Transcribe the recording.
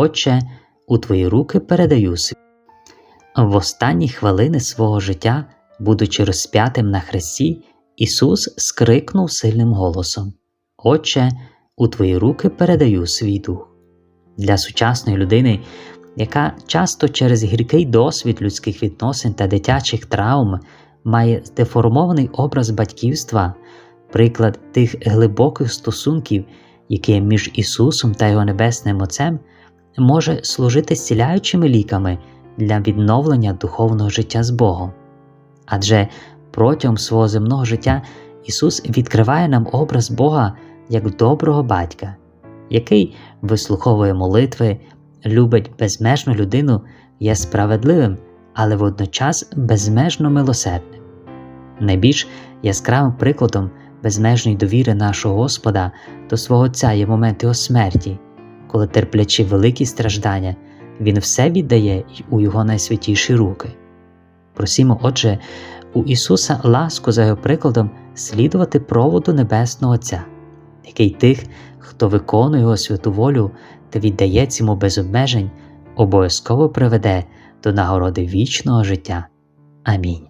Отче, у Твої руки передаю свій. В останні хвилини свого життя, будучи розп'ятим на хресті, Ісус скрикнув сильним голосом: Отче, у Твої руки передаю свій дух. Для сучасної людини, яка часто через гіркий досвід людських відносин та дитячих травм має деформований образ батьківства, приклад тих глибоких стосунків, які є між Ісусом та Його Небесним Отцем, може служити зціляючими ліками для відновлення духовного життя з Богом. Адже протягом свого земного життя Ісус відкриває нам образ Бога як доброго батька, який вислуховує молитви, любить безмежну людину, є справедливим, але водночас безмежно милосердним. Найбільш яскравим прикладом безмежної довіри нашого Господа до свого Отця є момент його смерті, коли, терплячи великі страждання, Він все віддає й у Його найсвятіші руки. Просімо, Отже, у Ісуса ласку за Його прикладом слідувати проводу Небесного Отця, який тих, хто виконує Його святу волю та віддається йому без обмежень, обов'язково приведе до нагороди вічного життя. Амінь.